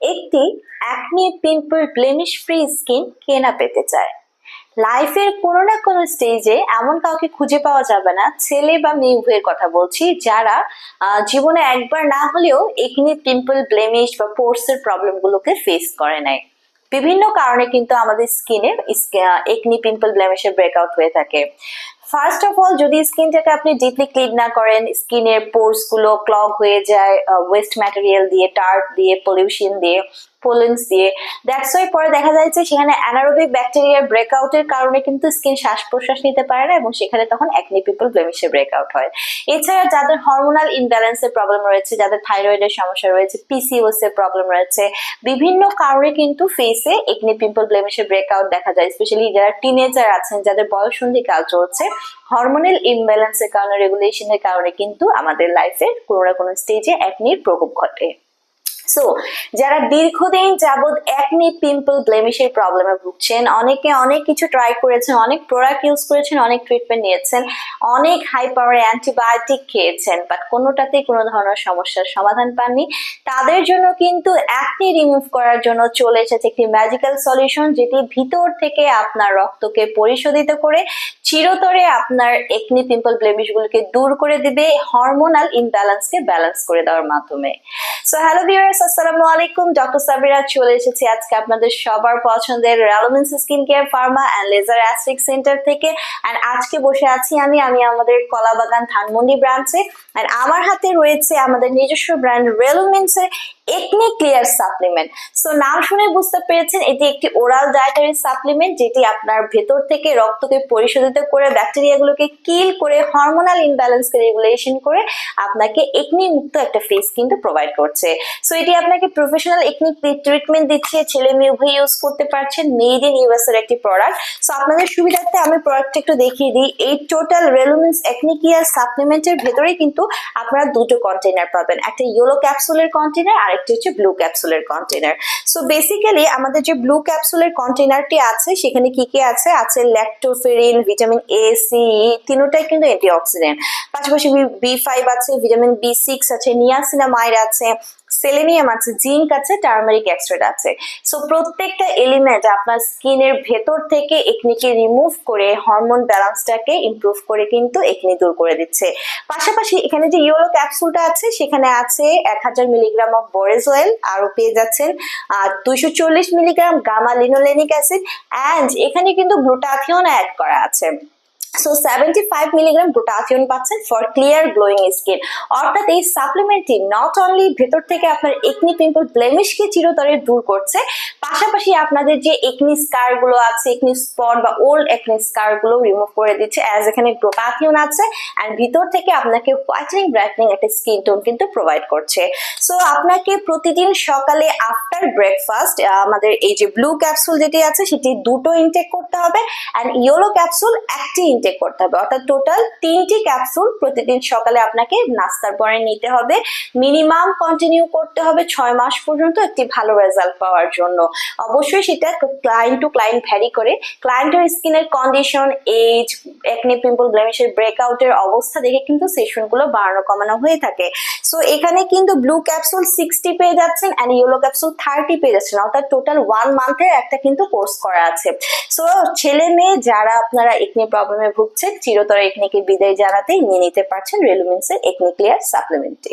একটি acne pimple blemish free skin কেনা পেতে চায়। লাইফের কোনো না কোনো স্টেজে এমন কাউকে খুঁজে পাওয়া যাবে না। ছেলে বা মেয়ে, উভয়ের কথা বলছি। যারা জীবনে একবার না হলেও একনি পিম্পল ব্লেমিশ বা পোর্সের প্রবলেমগুলোকে ফেস করে নাই। বিভিন্ন কারণে কিন্তু আমাদের স্কিনে একনি পিম্পল ব্লেমিশের ব্রেকআউট হয়ে থাকে। ফার্স্ট অফ অল যদি স্কিনটাকে আপনি ডিপলি ক্লিন না করেন, স্কিনের পোর্সগুলো ক্লগ হয়ে যায় ওয়েস্ট ম্যাটেরিয়াল দিয়ে টার্ট দিয়ে পলিউশন দিয়ে পোলেন্স দিয়ে। দ্যাটস ওয়াই পরে দেখা যায় যে সেখানে অ্যানারোবিক ব্যাকটেরিয়ার ব্রেকআউটের কারণে কিন্তু স্কিন শ্বাস প্রশ্বাস নিতে পারে না এবং সেখানে তখন একনি পিপল ব্লেমিশের ব্রেকআউট হয়। এছাড়া যাদের হরমোনাল ইমব্যালেন্সের প্রবলেম রয়েছে, যাদের থাইরয়েডের সমস্যা রয়েছে পিসিওএস এর প্রবলেম রয়েছে, বিভিন্ন কারণে কিন্তু ফেসে একনি পিম্পল ব্লেমিশের ব্রেকআউট দেখা যায় স্পেশালি যারা টিনেজার আছেন, যাদের বয়সন্ধি কাল চলছে হরমোনাল ইমব্যালেন্সের কারণে রেগুলেশনের কারণে কিন্তু আমাদের লাইফে কোনো না কোনো স্টেজে একনির প্রকোপ ঘটে। সো যারা দীর্ঘদিন যাবৎ একনি পিম্পল ব্লেমিশের প্রবলেমে ভুগছেন, অনেকে অনেক কিছু ট্রাই করেছেন, অনেক প্রোডাক্ট ইউজ করেছেন, অনেক ট্রিটমেন্ট নিয়েছেন, অনেক হাই পাওয়ার অ্যান্টিবায়োটিক খেয়েছেন বাট কোনোটাতেই কোনো ধরনের সমস্যার সমাধান পাননি। তাদের জন্য কিন্তু একনি রিমুভ করার জন্য চলে এসেছে একটি ম্যাজিক্যাল সলিউশন যেটি ভিতর থেকে আপনার রক্তকে পরিশোধিত করে চিরতরে আপনার একনি পিম্পল ব্লেমিশগুলোকে দূর করে দিবে হরমোনাল ইমব্যালেন্সকে ব্যালেন্স করে দেওয়ার মাধ্যমে। সো হ্যালো ভিউয়ার্স আসসালামু আলাইকুম। ডক্টর সাবিরা চলে এসেছি আজকে আপনাদের সবার পছন্দের রেলোমেন্স skin care pharma and laser aesthetic center থেকে। অ্যান্ড আজকে বসে আছি আমি আমি আমাদের কলাবাগান ধানমন্ডি ব্রাঞ্চে অ্যান্ড আমার হাতে রয়েছে আমাদের নিজস্ব ব্র্যান্ড রেলোমেন্সের একনি ক্লিয়ার সাপ্লিমেন্ট সো নাম শুনে বুঝতে পেরেছেন, এটি একটি ওরাল ডায়েটারি সাপ্লিমেন্ট যেটি আপনার ভেতর থেকে রক্তকে পরিশোধিত করে ব্যাকটেরিয়াগুলোকে কিল করে হরমোনাল ইমব্যালেন্সকে রেগুলেশন করে আপনাকে একনি মুক্ত একটা ফেস কিন্তু প্রোভাইড করছে। সো এটি আপনাকে প্রফেশনাল একনি ট্রিটমেন্ট দিচ্ছে, ছেলে মেয়ে উভয় ইউজ করতে পারছেন মেড ইন ইউএস এর একটি প্রোডাক্ট সো আপনাদের সুবিধার্থে আমি প্রোডাক্টটা একটু দেখিয়ে দিই। এই টোটাল রেলুমেন্স একনি কেয়ার সাপ্লিমেন্টের ভেতরে কিন্তু আপনারা দুটো কন্টেনার পাবেন। একটা ইয়েলো ক্যাপসুলের কন্টেনার আর একটা হচ্ছে ব্লু ক্যাপসুলের কন্টেনার সো বেসিক্যালি আমাদের যে ব্লু ক্যাপসুলের কন্টেনারটি আছে, সেখানে কি কি আছে? আছে ল্যাক্টোফেরিন ভিটামিন এ সি তিনোটাই কিন্তু অ্যান্টিঅক্সিডেন্ট পাশাপাশি বি ফাইভ আছে ভিটামিন বি সিক্স আছে নিয়াসিনামাইড আছে সেলেনিয়াম আছে জিঙ্ক আছে টার্মারিক এক্সট্রেট আছে. সো প্রত্যেকটা এলিমেন্ট আপনার স্কিনের ভেতর থেকে একনিকে রিমুভ করে হরমোন ব্যালেন্সটাকে ইমপ্রুভ করে কিন্তু একনি দূর করে দিচ্ছে। পাশাপাশি এখানে যে ইয়েলো ক্যাপসুলটা আছে, সেখানে আছে এক হাজার মিলিগ্রাম অফ বরেজ অয়েল আরও পেয়ে যাচ্ছেন, আর দুইশো চল্লিশ milligram gamma linolenic acid and এখানে কিন্তু গ্লুটাথিয়ন অ্যাড করা আছে। So seventy five milligram glutathione পাচ্ছেন ফর ক্লিয়ার গ্লোয়িং স্কিন অর্থাৎ এই সাপ্লিমেন্টটি নট অনলি ভেতর থেকে আপনার একনি পিম্পল ব্লেমিশকে চিরতরে দূর করছে, পাশাপাশি আপনাদের যে একনি স্কারগুলো আছে একনি স্পট বা ওল্ড একনি স্কারগুলো রিমুভ করে দিচ্ছে অ্যাজ এখানে গ্লুটাথিয়ন আছে অ্যান্ড ভিতর থেকে আপনাকে হোয়াইটেনিং ব্রাইটনিং একটা স্কিন টোন কিন্তু প্রোভাইড করছে। সো আপনাকে প্রতিদিন সকালে আফটার ব্রেকফাস্ট আমাদের এই যে ব্লু ক্যাপসুল যেটি আছে, সেটি দুটো ইনটেক করতে হবে অ্যান্ড ইয়েলো ক্যাপসুল একটি ইনটেক করতে হবে। অর্থাৎ টোটাল তিনটি ক্যাপসুল প্রতিদিন সকালে আপনাকে নাস্তার পরে নিতে হবে। মিনিমাম কন্টিনিউ করতে হবে ছয় মাস পর্যন্ত একটি ভালো রেজাল্ট পাওয়ার জন্য। অবশ্যই সেটা ক্লায়েন্ট টু ক্লায়েন্ট ভ্যারি করে। ক্লায়েন্টের স্কিনের কন্ডিশন এজ একনি পিম্পল ব্লেমিশের ব্রেকআউটের অবস্থা দেখে কিন্তু সেশনগুলো বাড়ানো কমানো হয়ে থাকে। সো এখানে কিন্তু ব্লু ক্যাপসুল সিক্সটি পেয়ে যাচ্ছেন অ্যান্ড ইয়েলো ক্যাপসুল থার্টি পেয়ে যাচ্ছেন। অর্থাৎ টোটাল ওয়ান মান্থের একটা কিন্তু কোর্স করা আছে। সো ছেলে মেয়ে যারা আপনারা একনি প্রবলেমে ভুগছেন চিরতরে একনিকে বিদায় জানাতেই নিয়ে নিতে পারছেন রেলুমিন্সের একনি ক্লিয়ার সাপ্লিমেন্টটি